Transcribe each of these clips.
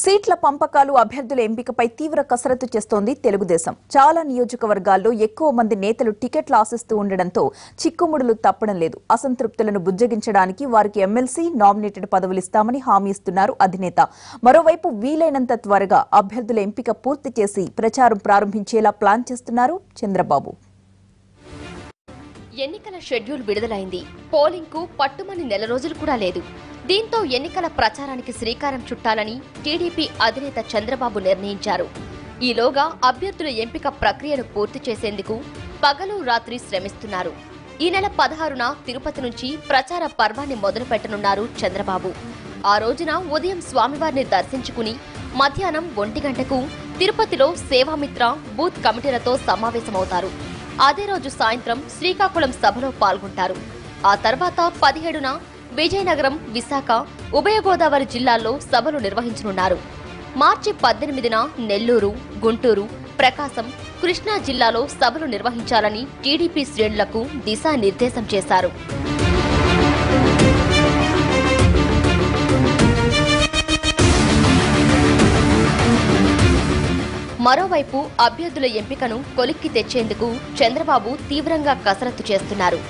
సీట్ల పంపకాలు అభ్యర్థుల ఎంపికపై తీవ్ర కసరత్తు చేస్తోంది తెలుగుదేశం. చాలా నియోజకవర్గాల్లో ఎక్కువ మంది నేతలు టికెట్లు ఆశిస్తూ ఉండడంతో చిక్కుముడులు తప్పడం లేదు. అసంతృప్తులను బుజ్జగించడానికి వారికి ఎమ్మెల్సీ నామినేటెడ్ పదవులు ఇస్తామని హామీ ఇస్తున్నారు అధినేత. మరోవైపు వీలైనంత త్వరగా అభ్యర్థుల ఎంపిక పూర్తి చేసి ప్రచారం ప్రారంభించేలా ప్లాన్ చేస్తున్నారు చంద్రబాబు. ఎన్నికల షెడ్యూల్ విడుదలైంది. పోలింగ్కు పట్టుమని నెల రోజులు కూడా లేదు. దీంతో ఎన్నికల ప్రచారానికి శ్రీకారం చుట్టాలని టీడీపీ అధినేత చంద్రబాబు నిర్ణయించారు. ఈలోగా అభ్యర్థుల ఎంపిక ప్రక్రియను పూర్తి చేసేందుకు పగలు రాత్రి శ్రమిస్తున్నారు. ఈ నెల పదహారున తిరుపతి నుంచి ప్రచార పర్వాన్ని మొదలుపెట్టనున్నారు చంద్రబాబు. ఆ రోజున ఉదయం స్వామివారిని దర్శించుకుని మధ్యాహ్నం ఒంటి గంటకు తిరుపతిలో సేవామిత్ర బూత్ కమిటీలతో సమావేశమవుతారు. అదే రోజు సాయంత్రం శ్రీకాకుళం సభలో పాల్గొంటారు. ఆ తర్వాత పదిహేడున విజయనగరం విశాఖ ఉభయ గోదావరి జిల్లాల్లో సభలు నిర్వహించనున్నారు. మార్చి పద్దెనిమిదిన నెల్లూరు గుంటూరు ప్రకాశం కృష్ణా జిల్లాలో సభలు నిర్వహించాలని టీడీపీ శ్రేణులకు దిశానిర్దేశం చేశారు. మరోవైపు అభ్యర్థుల ఎంపికను కొలిక్కి తెచ్చేందుకు చంద్రబాబు తీవ్రంగా కసరత్తు చేస్తున్నారు.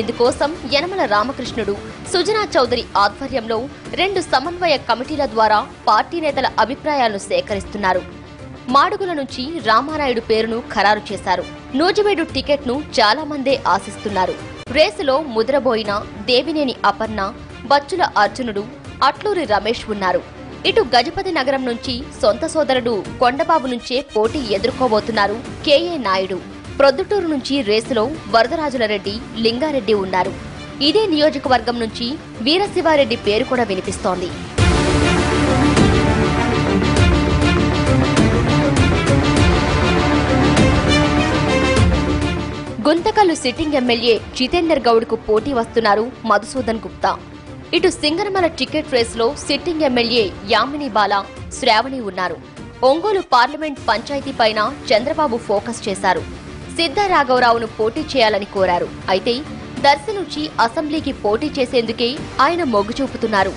ఇందుకోసం యనమల రామకృష్ణుడు సుజనా చౌదరి ఆధ్వర్యంలో రెండు సమన్వయ కమిటీల ద్వారా పార్టీ నేతల అభిప్రాయాలను సేకరిస్తున్నారు. మాడుగుల నుంచి రామారాయుడు పేరును ఖరారు చేశారు. నూజివీడు టికెట్ను చాలా మందే ఆశిస్తున్నారు. రేసులో ముద్రబోయిన దేవినేని అపర్ణ బచ్చుల అర్జునుడు అట్లూరి రమేష్ ఉన్నారు. ఇటు గజపతి నగరం నుంచి సొంత సోదరుడు కొండబాబు నుంచే పోటీ ఎదుర్కోబోతున్నారు కేఏ నాయుడు. ప్రొద్దుటూరు నుంచి రేసులో వరదరాజుల రెడ్డి లింగారెడ్డి ఉన్నారు. ఇదే నియోజకవర్గం నుంచి వీరశివారెడ్డి పేరు కూడా వినిపిస్తోంది. గుంతకల్లు సిట్టింగ్ ఎమ్మెల్యే జితేందర్ గౌడ్కు పోటీ వస్తున్నారు మధుసూదన్ గుప్తా. ఇటు సింగనమల టికెట్ రేసులో సిట్టింగ్ ఎమ్మెల్యే యామిని బాల శ్రావణి ఉన్నారు. ఒంగోలు పార్లమెంట్ పంచాయతీ పైన చంద్రబాబు ఫోకస్ చేశారు. సిద్ధరాఘవరావును పోటీ చేయాలని కోరారు. అయితే దర్శి నుంచి అసెంబ్లీకి పోటీ చేసేందుకే ఆయన మొగ్గు చూపుతున్నారు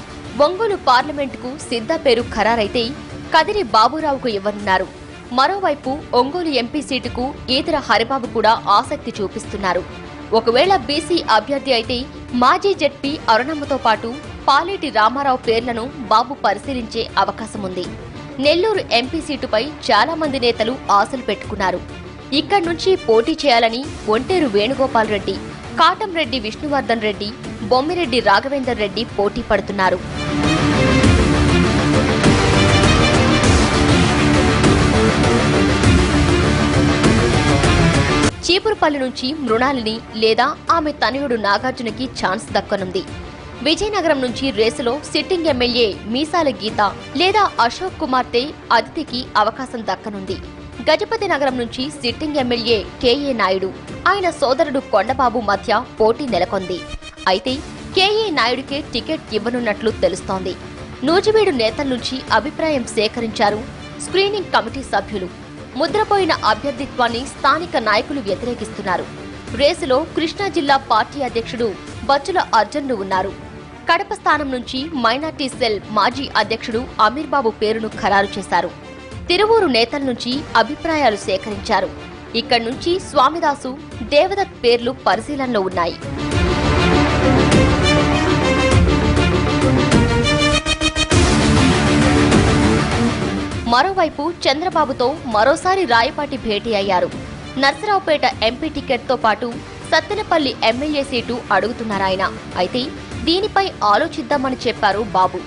ఒంగోలు పార్లమెంటుకు సిద్ధ పేరు ఖరారైతే కదిరి బాబురావుకు ఇవ్వనున్నారు. మరోవైపు ఒంగోలు ఎంపీ సీటుకు ఈతర హరిబాబు కూడా ఆసక్తి చూపిస్తున్నారు. ఒకవేళ బీసీ అభ్యర్థి అయితే మాజీ జడ్పీ అరుణమ్మతో పాటు పాలేటి రామారావు పేర్లను బాబు పరిశీలించే అవకాశం ఉంది నెల్లూరు ఎంపీ సీటుపై చాలా మంది నేతలు ఆశలు పెట్టుకున్నారు. ఇక్కడి నుంచి పోటీ చేయాలని ఒంటేరు వేణుగోపాల్ రెడ్డి కాటంరెడ్డి విష్ణువర్ధన్ రెడ్డి బొమ్మిరెడ్డి రాఘవేందర్ రెడ్డి పోటీ పడుతున్నారు. చీపురుపల్లి నుంచి మృణాలిని లేదా ఆమె తనయుడు నాగార్జునకి ఛాన్స్ దక్కనుంది. విజయనగరం నుంచి రేసులో సిట్టింగ్ ఎమ్మెల్యే మీసాల గీత లేదా అశోక్ కుమార్తె అతిథికి అవకాశం దక్కనుంది. గజపతి నగరం నుంచి సిట్టింగ్ ఎమ్మెల్యే కేఏ నాయుడు ఆయన సోదరుడు కొండబాబు మధ్య పోటీ నెలకొంది. అయితే కేఏ నాయుడుకే టికెట్ ఇవ్వనున్నట్లు తెలుస్తోంది. నూజివీడు నేతల నుంచి అభిప్రాయం సేకరించారు స్క్రీనింగ్ కమిటీ సభ్యులు. ముద్రపోయిన అభ్యర్థిత్వాన్ని స్థానిక నాయకులు వ్యతిరేకిస్తున్నారు. రేసులో కృష్ణా జిల్లా పార్టీ అధ్యక్షుడు బచ్చుల అర్జున్లు ఉన్నారు. కడప స్థానం నుంచి మైనార్టీ సెల్ మాజీ అధ్యక్షుడు అమీర్బాబు పేరును ఖరారు చేశారు. తిరువూరు నేతల నుంచి అభిప్రాయాలు సేకరించారు. ఇక్కడి నుంచి స్వామిదాసు దేవదత్ పేర్లు పరిశీలనలో ఉన్నాయి. మరోవైపు చంద్రబాబుతో మరోసారి రాయపాటి భేటీ అయ్యారు. నర్సరావుపేట ఎంపీ టికెట్తో పాటు సత్తెనపల్లి ఎమ్మెల్యే సీటు అడుగుతున్నారాయన అయితే దీనిపై ఆలోచిద్దామని చెప్పారు బాబు.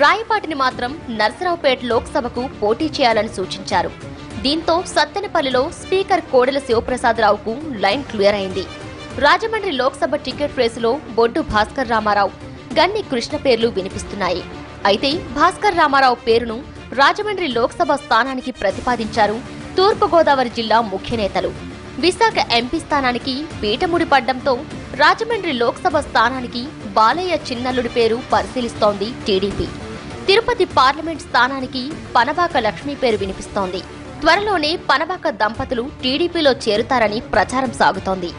రాయపాటిని మాత్రం నర్సరావుపేట లోక్సభకు పోటీ చేయాలని సూచించారు. దీంతో సత్తెనపల్లిలో స్పీకర్ కోడెల శివప్రసాదరావుకు లైన్ క్లియర్ అయింది. రాజమండ్రి లోక్సభ టికెట్ రేసులో బొడ్డు భాస్కర్ రామారావు గన్ని కృష్ణ పేర్లు వినిపిస్తున్నాయి. అయితే భాస్కర్ రామారావు పేరును రాజమండ్రి లోక్సభ స్థానానికి ప్రతిపాదించారు తూర్పుగోదావరి జిల్లా ముఖ్య నేతలు. విశాఖ ఎంపీ స్థానానికి పీఠముడిపడ్డంతో రాజమండ్రి లోక్సభ స్థానానికి బాలయ్య చిన్నల్లుడి పేరు పరిశీలిస్తోంది టీడీపీ. తిరుపతి పార్లమెంట్ స్థానానికి పనబాక లక్ష్మి పేరు వినిపిస్తోంది. త్వరలోనే పనబాక దంపతులు టీడీపీలో చేరుతారని ప్రచారం సాగుతోంది.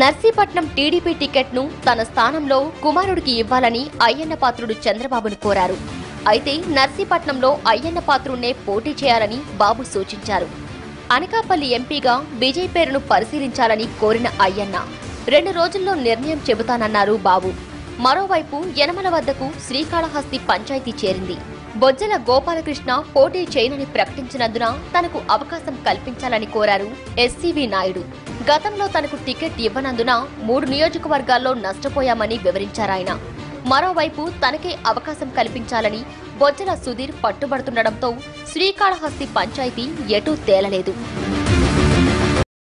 నర్సీపట్నం టీడీపీ టికెట్ను తన స్థానంలో కుమారుడికి ఇవ్వాలని అయ్యన్న పాత్రుడు చంద్రబాబును కోరారు. అయితే నర్సీపట్నంలో అయ్యన్న పాత్రుడినే పోటీ చేయాలని బాబు సూచించారు. అనకాపల్లి ఎంపీగా విజయ్ పేరును పరిశీలించాలని కోరిన అయ్యన్న రెండు రోజుల్లో నిర్ణయం చెబుతానన్నారు బాబు. మరోవైపు యనమల వద్దకు శ్రీకాళహస్తి పంచాయతీ చేరింది. బొజ్జల గోపాలకృష్ణ పోటీ చేయనని ప్రకటించినందున తనకు అవకాశం కల్పించాలని కోరారు ఎస్సీవీ నాయుడు. గతంలో తనకు టికెట్ ఇవ్వనందున మూడు నియోజకవర్గాల్లో నష్టపోయామని వివరించారాయన. మరోవైపు తనకే అవకాశం కల్పించాలని బొజ్జల సుధీర్ పట్టుబడుతుండటంతో శ్రీకాళహస్తి పంచాయతీ ఎటూ తేలలేదు.